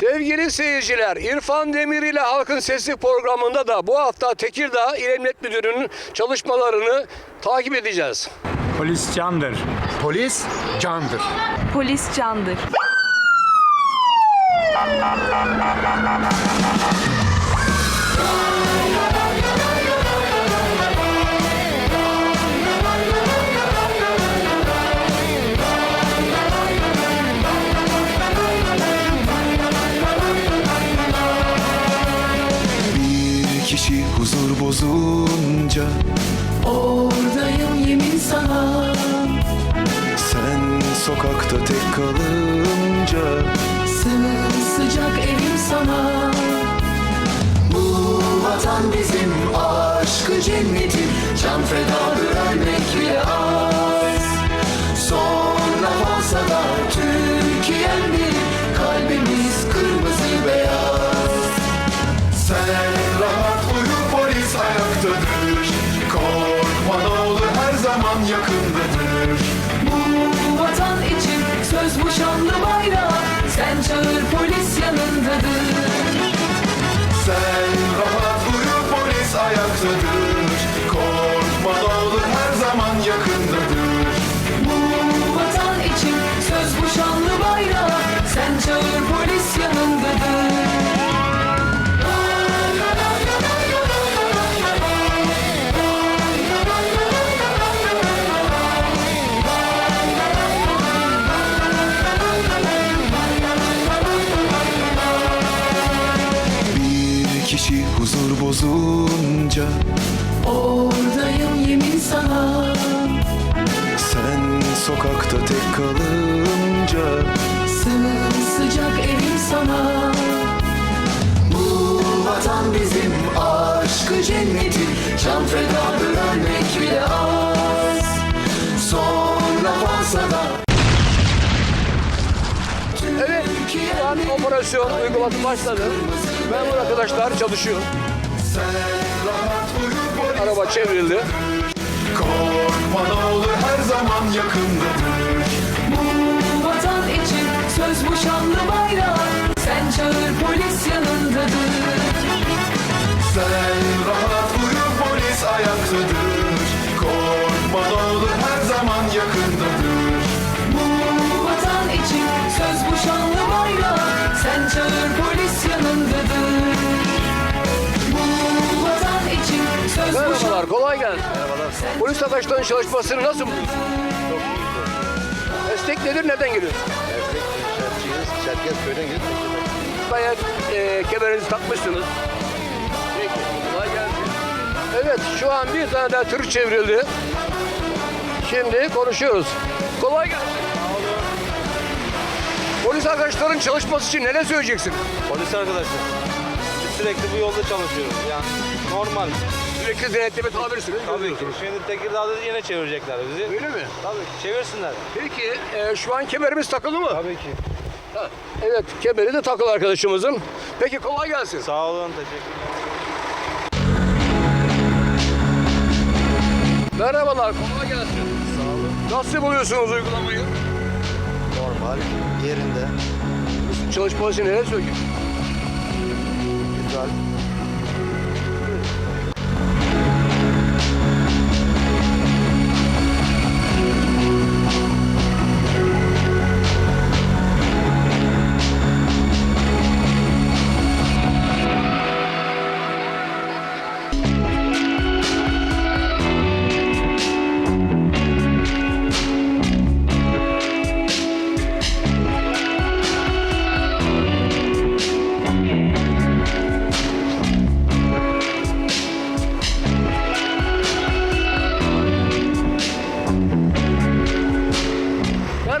Sevgili seyirciler, İrfan Demir ile Halkın Sesi programında da bu hafta Tekirdağ İl Emniyet Müdürü'nün çalışmalarını takip edeceğiz. Polis candır. Polis candır. Polis candır. Çağır polis yanındadır huzur bozunca Oradayım yemin sana. Sen sokakta tek kalınca Sımsıcak evim sana. Bu vatan bizim aşkı cennetim Can fedadır ölmek bile az. Sonra olsa da Evet, şu an operasyon uygulaması başladı. Memur arkadaşlar çalışıyor. Araba çevrildi. Korkma ne olur her zaman yakındadır Bu vatan için söz bu şanlı bayrağı Sen çağır polis yanındadır Sen kolay gelsin. Polis arkadaşların çalışmasını nasıl buluyorsun? Meslek nedir, neden giriyorsun? Şarkıyız, Çerkez köyden gelip Bayağı e, kemerinizi takmışsınız. Peki, kolay gelsin. Evet, şu an bir tane daha tır çevrildi. Şimdi konuşuyoruz. Kolay gelsin. Polis arkadaşların çalışması için neler söyleyeceksin? Polis arkadaşlar. Biz sürekli bu yolda çalışıyoruz. Yani normal. Sürekli denetleme tabirsiniz. Tabii ki. Şimdi Tekirdağ'da yine çevirecekler bizi. Öyle mi? Tabii ki. Çevirsinler. Peki, e, şu an kemerimiz takılı mı? Tabii ki. Ha, Evet, kemeri de takılı arkadaşımızın. Peki kolay gelsin. Sağ olun. Teşekkür Merhabalar, kolay gelsin. Sağ olun. Nasıl buluyorsunuz uygulamayı? normal, yerinde, Çalışması için neler söyleyeceksin? güzel.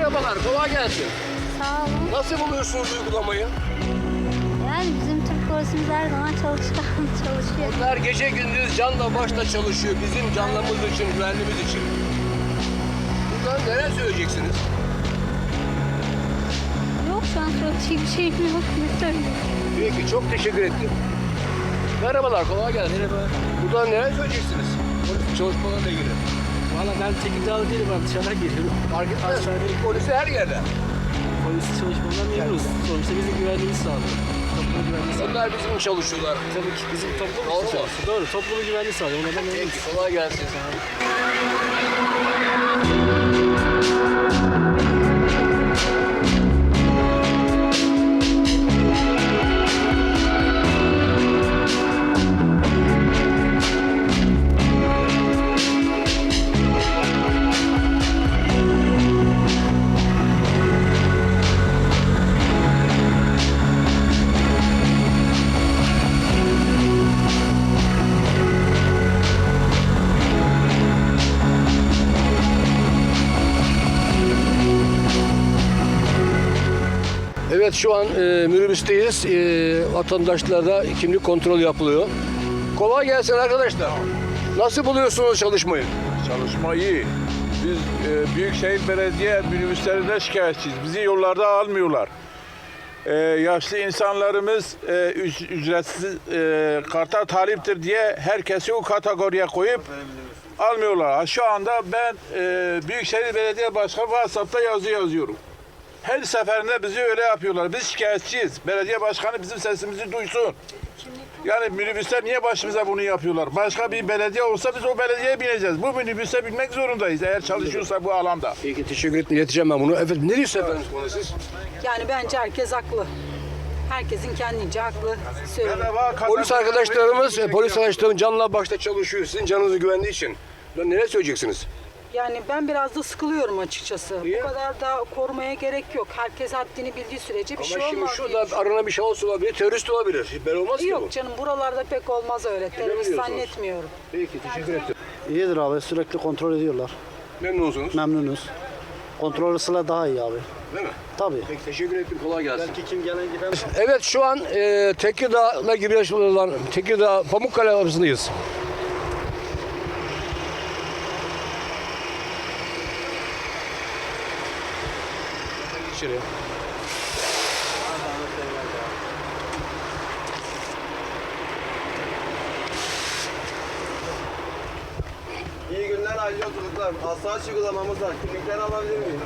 Merhabalar, kolay gelsin. Sağ olun. Nasıl buluyorsunuz uygulamayı? Yani bizim Türk polisimiz her zaman çalışkan çalışıyor. Onlar gece gündüz canla başla çalışıyor bizim canlımız için, güvenliğimiz için. Bundan neler söyleyeceksiniz? Diyecek bir şeyim yok. Ne söyleyeyim? Peki çok teşekkür ettim. Merhabalar kolay gelsin. Merhaba. Buradan neler söyleyeceksiniz? Polis çalışmalarla ilgili. Valla ben Tekirdağlı değilim ben dışarıdan geliyorum. Fark etmez. Polisi her yerde. Polis çalışmalarından memnunuz. Sonuçta bizi güvenliğimiz sağlıyor. Toplum güvenliği sağlıyor. Bunlar bizim çalışıyorlar. Tabii ki bizim toplum Doğru mu? çalışıyor. Doğru. Toplumu güvenliği sağlıyor. Onlardan memnunuz. Peki kolay gelsin. Evet şu an e, minibüsteyiz. E, vatandaşlarda kimlik kontrol yapılıyor. Kolay gelsin arkadaşlar. Nasıl buluyorsunuz çalışmayı? Çalışma iyi. Biz e, Büyükşehir Belediye minibüslerinde şikayetçiyiz. Bizi yollarda almıyorlar. E, yaşlı insanlarımız e, üc- ücretsiz e, karta taliptir diye herkesi o kategoriye koyup almıyorlar. Şu anda ben e, Büyükşehir Belediye Başkanı WhatsApp'ta yazı yazıyorum. Her seferinde bizi öyle yapıyorlar. Biz şikayetçiyiz. Belediye başkanı bizim sesimizi duysun. Yani minibüsler niye başımıza bunu yapıyorlar? Başka bir belediye olsa biz o belediyeye bineceğiz. Bu minibüse binmek zorundayız eğer çalışıyorsa bu alanda. Peki teşekkür ederim. Yeteceğim ben bunu. Efendim ne diyorsun efendim siz? Yani bence herkes haklı. Herkesin kendince haklı söylüyor. Polis arkadaşlarımız, polis arkadaşlarım canla başta çalışıyor. Sizin canınızı güvendiği için. Lan neler söyleyeceksiniz? Yani ben biraz da sıkılıyorum açıkçası. Niye? Bu kadar da korumaya gerek yok. Herkes haddini bildiği sürece bir Ama şey şimdi olmaz. şurada diye düşünüyorum. arana bir şahıs olabilir, terörist olabilir. Ben olmaz ki bu. Yok canım buralarda pek olmaz öyle. Terörist diyorsunuz? zannetmiyorum. Peki teşekkür ederim. İyidir abi. Sürekli kontrol ediyorlar. Memnunsunuz. Memnunuz. Kontrol sıla daha iyi abi. Değil mi? Tabii. Peki teşekkür ederim. Kolay gelsin. kim gelen giden Evet şu an e, Tekirdağ'la giriş olan Tekirdağ Pamukkale arasındayız. İçeri. İyi günler, hayırlı yolculuklar. Asayiş uygulamamız var. Kimlikleri alabilir miyim?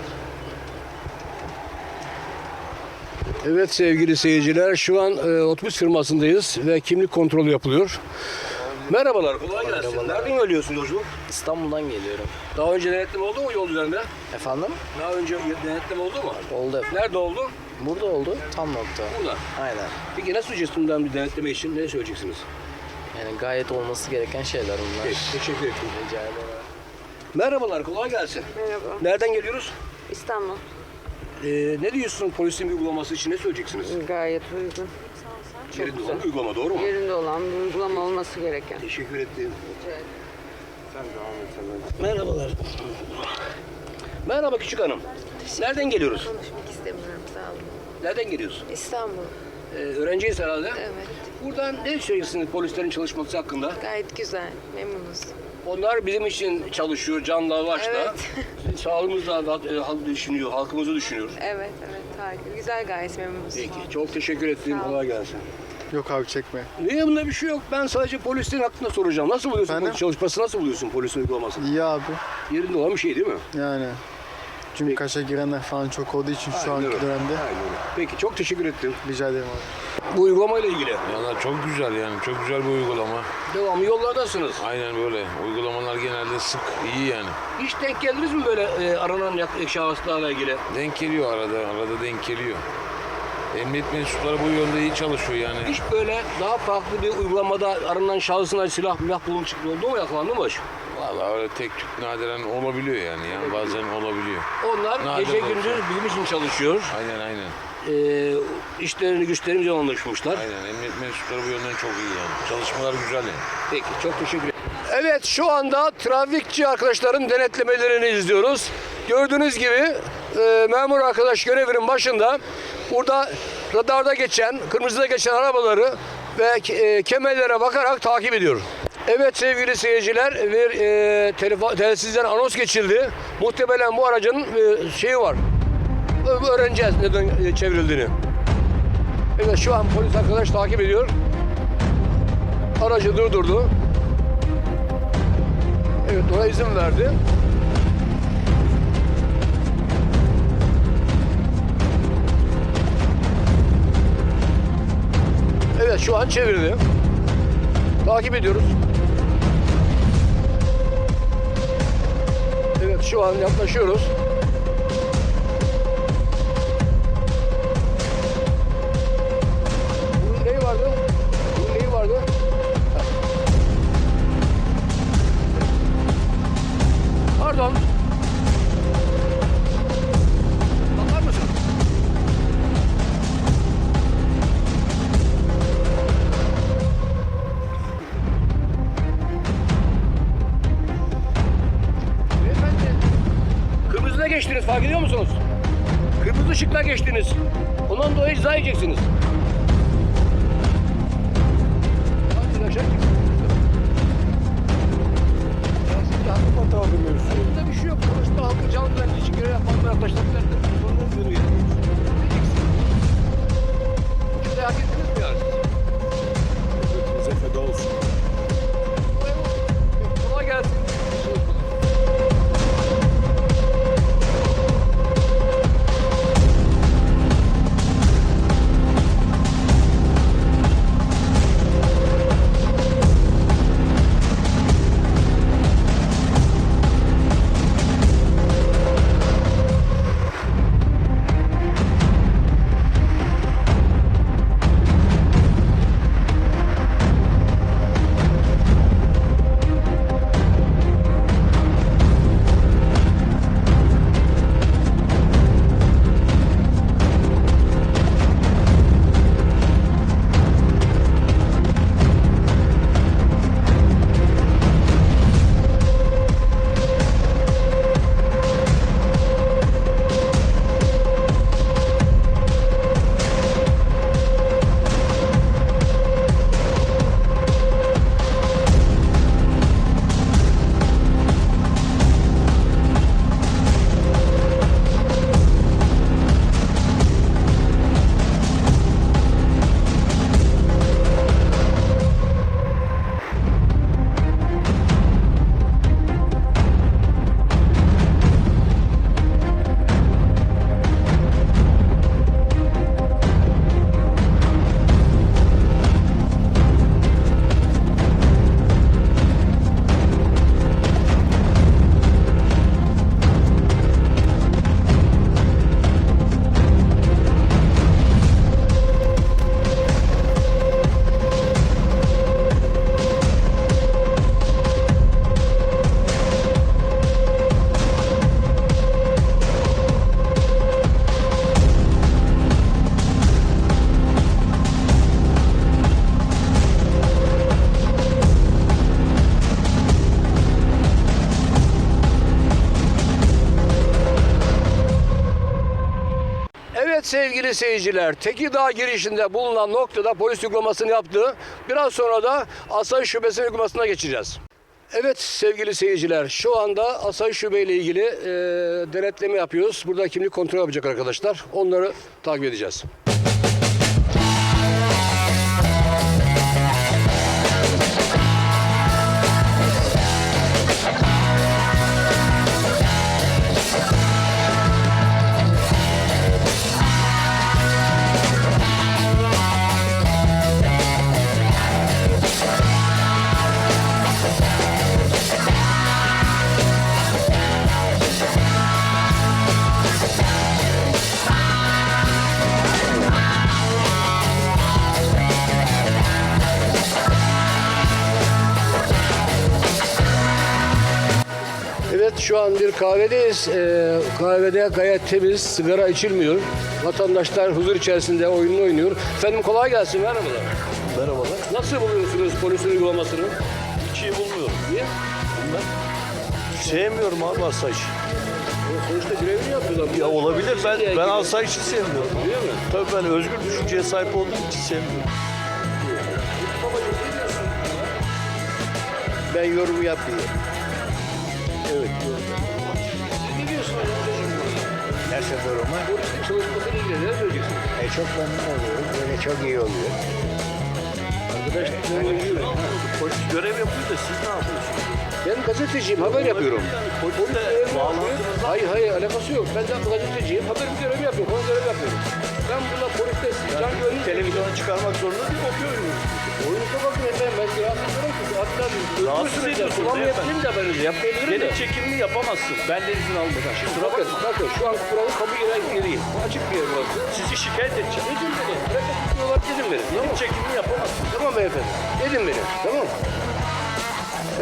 Evet sevgili seyirciler şu an e, otobüs firmasındayız ve kimlik kontrolü yapılıyor. Merhabalar, kolay gelsin. Nereden geliyorsun yolculuk? İstanbul'dan geliyorum. Daha önce denetleme oldu mu yol üzerinde? Efendim? Daha önce denetleme oldu mu? Oldu. Nerede oldu? Burada oldu. Tam nokta. Burada. Aynen. Peki ne söyleyeceksiniz bundan bir denetleme için? Ne söyleyeceksiniz? Yani gayet olması gereken şeyler bunlar. Peki, teşekkür ederim. Rica ederim. Merhabalar, kolay gelsin. Merhaba. Nereden geliyoruz? İstanbul. Ee, ne diyorsun polisin bir uygulaması için ne söyleyeceksiniz? Gayet uygun. Yerinde olan bir uygulama doğru mu? Yerinde olan bir uygulama olması gereken. Teşekkür ettim. Merhabalar. Merhaba küçük hanım. Nereden geliyoruz? Konuşmak istemiyorum sağ olun. Nereden geliyorsun? İstanbul. Ee, öğrenciyiz herhalde. Evet. Buradan ne söyleyeceksiniz polislerin çalışması hakkında? Gayet güzel. Memnunuz. Onlar bizim için çalışıyor canla başla. Evet. Sağlığımızla da, e, halk düşünüyor, halkımızı düşünüyor. Evet evet harika. Güzel gayet memnunuz. Peki, çok teşekkür ettim. Kolay gelsin. Yok abi çekme. Niye bunda bir şey yok? Ben sadece polislerin hakkında soracağım. Nasıl buluyorsun Efendim? polis çalışması? Nasıl buluyorsun polisin uygulamasını? İyi abi. Yerinde olan bir şey değil mi? Yani. Çünkü kaşa girenler falan çok olduğu için şu Aynen anki öyle. dönemde. Aynen öyle. Peki çok teşekkür ettim. Rica ederim abi. Bu uygulamayla ilgili. Valla çok güzel yani çok güzel bir uygulama. Devamlı yollardasınız. Aynen böyle. Uygulamalar genelde sık, iyi yani. Hiç denk geldiniz mi böyle e, aranan yak- şahıslarla ilgili? Denk geliyor arada, arada denk geliyor. Emniyet mensupları bu yönde iyi çalışıyor yani. Hiç böyle daha farklı bir uygulamada aranan şahısına silah milah bulun çıktı oldu mu yakalandı mı? hiç? Valla öyle tek tük nadiren olabiliyor yani. yani bazen olabiliyor. Onlar Nadir gece olsa. gündüz bizim için çalışıyor. Aynen aynen. E, işlerini güçlerini canlandırmışlar. Aynen emniyet mensupları bu yönden çok iyi yani. Çalışmalar güzel yani. Peki çok teşekkür ederim. Evet şu anda trafikçi arkadaşların denetlemelerini izliyoruz. Gördüğünüz gibi e, memur arkadaş görevinin başında burada radarda geçen, kırmızıda geçen arabaları ve e, kemerlere bakarak takip ediyor. Evet sevgili seyirciler bir e, telefon, telsizden anons geçildi. Muhtemelen bu aracın e, şeyi var. Öğreneceğiz neden e, çevrildiğini. Evet şu an polis arkadaş takip ediyor. Aracı durdurdu. Evet ona izin verdi. Evet şu an çevirdi. Takip ediyoruz. Evet şu an yaklaşıyoruz. Sevgili seyirciler, Tekirdağ girişinde bulunan noktada polis uygulamasını yaptı. Biraz sonra da Asayiş Şubesi'nin uygulamasına geçeceğiz. Evet sevgili seyirciler, şu anda Asayiş Şube ile ilgili e, denetleme yapıyoruz. Burada kimlik kontrol yapacak arkadaşlar. Onları takip edeceğiz. Kahvedeyiz. Ee, kahvede gayet temiz, sigara içilmiyor. Vatandaşlar huzur içerisinde oyununu oynuyor. Efendim kolay gelsin, merhabalar. Merhabalar. Nasıl buluyorsunuz polisin uygulamasını? Hiç iyi bulmuyorum. Niye? Sevmiyorum abi asayiş. Sonuçta görevini yapıyorlar. Ya olabilir. Ben ben asayişi sevmiyorum. Değil mi? Tabii ben özgür düşünceye sahip olduğum için sevmiyorum. Ben yorum yapmıyorum. Evet. Ama Polisin çalışmasıyla ilgili ne söyleyeceksiniz? e, çok memnun oluyorum. Böyle Yani çok iyi oluyor. Arkadaş Polis görev yapıyor da siz ne yapıyorsunuz? ben gazeteciyim, haber yapıyorum. Polis görev yapıyor. Hayır hayır alakası yok. Ben de gazeteciyim, haber bir görev yapıyorum. Onu görev yapıyorum. Ben burada poliste can güvenlik... Televizyona çıkarmak zorunda değil, okey Oyuncu bakın efendim ben rahatsız ederim ki. Hatta Rahatsız ediyorsunuz Kullanmayabilirim de ben öyle yapmayabilirim de. Çekimini yapamazsın. Ben de izin almadan. Şimdi Bakın, bakın şu an buralı kapı giren yeriyim. Açık bir yer burası. sizi şikayet edeceğim. Edin beni. Bırakın tutuyorlar, edin beni. Tamam. Çekimini yapamazsın. Tamam beyefendi. Edin beni. Tamam.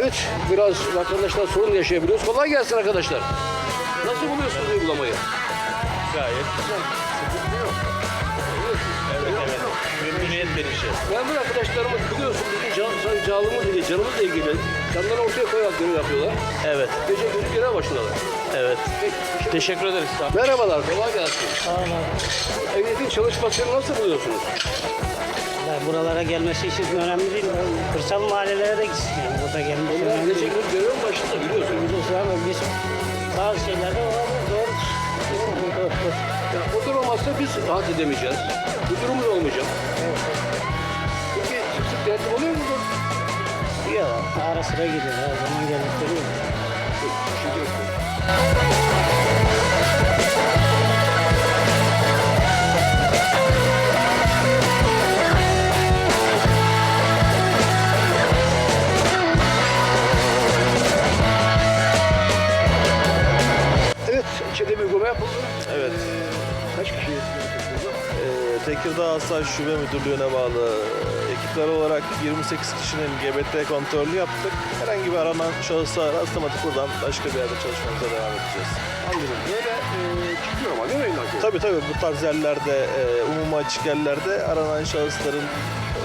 Evet, biraz vatandaşlar sorun yaşayabiliyoruz. Kolay gelsin arkadaşlar. Nasıl buluyorsunuz uygulamayı? Gayet güzel. Ben bu arkadaşlarımız biliyorsun bizim can, can, canımız ile canımızla ilgili canları ortaya koyarak görev yapıyorlar. Evet. Gece gündüz görev başlıyorlar. Evet. Teşekkür ederiz. Sağ olun. Merhabalar, kolay gelsin. Sağ olun. Emniyetin çalışmasını nasıl buluyorsunuz? Buralara gelmesi için önemli değil. Kırsal mahallelere de gitsin yani. Burada gelmesi Onlar önemli gece değil. gündüz görevin başında biliyorsunuz. Biliyorsun ama biz bazı şeylerde olabilir. Doğru. Doğru. Doğru. Ya, o durum olmazsa biz rahat edemeyeceğiz. Bu durumumuz olmayacak. Peki Yok. Ara sıra gidiyor. Her zaman ederim. Evet, içeride bir uygulama yapıldı. Evet. Kaç kişi? Ee, Tekirdağ Asayiş Şube Müdürlüğü'ne bağlı ekipler olarak 28 kişinin GBT kontrolü yaptık. Herhangi bir aranan şahısa rastlamadık. Buradan başka bir yerde çalışmamıza devam edeceğiz. Anladım. Böyle e, çıkıyor ama değil mi illaki? Tabii tabii bu tarz yerlerde, e, umuma açık yerlerde aranan şahısların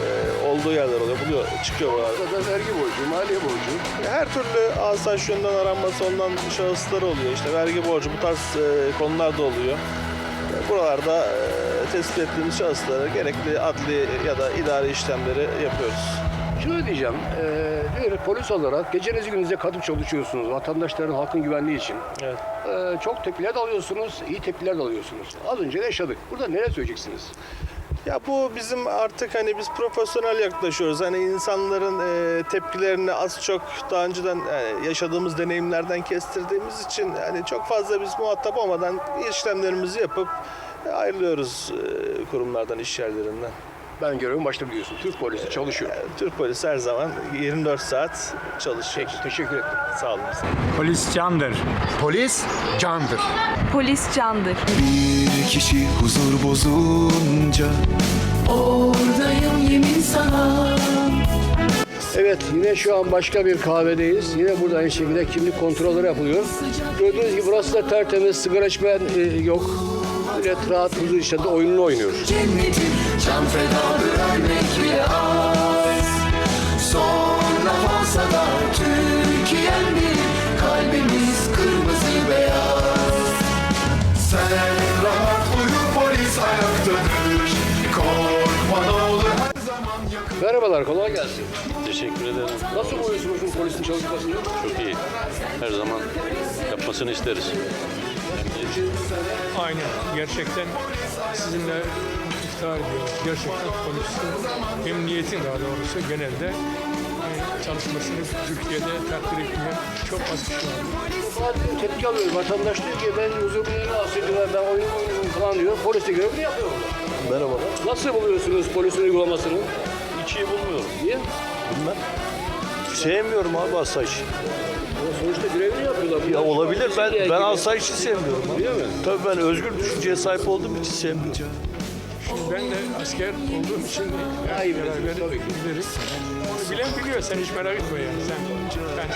e, olduğu yerler oluyor. Buluyor, çıkıyor buralarda. Zaten vergi borcu, maliye borcu. Her türlü asayiş yönünden aranması olunan şahıslar oluyor. İşte vergi borcu bu tarz e, konular da oluyor. Buralarda e, tespit ettiğimiz şahıslara gerekli adli ya da idari işlemleri yapıyoruz. Şunu diyeceğim, e, bir polis olarak gecenizi gününüze katıp çalışıyorsunuz vatandaşların halkın güvenliği için. Evet. E, çok tepkiler de alıyorsunuz, iyi tepkiler de alıyorsunuz. Az önce de yaşadık. Burada neler söyleyeceksiniz? Ya bu bizim artık hani biz profesyonel yaklaşıyoruz. Hani insanların e, tepkilerini az çok daha önceden yani yaşadığımız deneyimlerden kestirdiğimiz için yani çok fazla biz muhatap olmadan işlemlerimizi yapıp e, ayrılıyoruz e, kurumlardan, iş yerlerinden. Ben görevim başta biliyorsun. Türk polisi çalışıyor. Yani Türk polisi her zaman 24 saat çalışıyor. Peki, teşekkür ederim. Sağ olun. Polis candır. Polis candır. Polis candır. Bir kişi huzur bozunca Oradayım yemin sana. Evet, yine şu an başka bir kahvedeyiz. Yine burada aynı şekilde kimlik kontrolleri yapılıyor. Gördüğünüz gibi burası da tertemiz, sigara içmeyen e, yok. Millet rahat huzur içinde oyununu oynuyor. Cennetin can fedadır ölmek bile az. Sonra falsa da Türkiye'm bir kalbimiz kırmızı beyaz. sen rahat uyu polis ayaktadır. Korkma ne olur her zaman yakın. Merhabalar, kolay gelsin. Teşekkür ederim. Nasıl buluyorsunuz bu polisin çalışmasını? Çok iyi. Her zaman yapmasını isteriz. Aynen. Gerçekten sizinle iftihar ediyoruz. Gerçekten polisin, emniyetin daha doğrusu genelde e, çalışmasını Türkiye'de takdir etmeyen çok az kişi var. Tepki alıyoruz. Vatandaş diyor ki ben huzur rahatsız ediyorlar, ben oyun oynuyorum falan diyor. Polis de görevini yapıyor orada. Merhabalar. Nasıl buluyorsunuz polisin uygulamasını? Hiç iyi bulmuyorum. Niye? Bilmem. Sevmiyorum abi asayiş. Ama sonuçta görevini yapıyorlar. Ya olabilir. Ben ben asayişi sevmiyorum. abi. Değil mi? Tabii ben özgür düşünceye sahip olduğum için sevmiyorum. Şimdi ben de asker olduğum için Daha iyi beraber biliyorsun, tabii ki. biliriz. Onu bilen biliyor. Sen hiç merak etme yani. Sen, ben,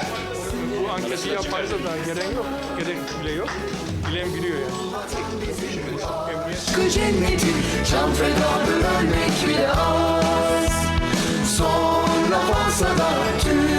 bu anketi yapmanıza da gerek yok. Gerek bile yok. Bilen biliyor yani. Cennetin can fedadır ölmek bile az Sonra falsa da Türkiye'm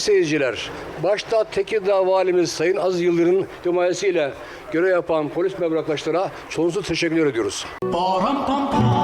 Sevgili seyirciler, başta Tekirdağ Valimiz Sayın Aziz Yıldırım'ın himayesiyle görev yapan polis memuru arkadaşlara sonsuz teşekkür ediyoruz. Param pam pam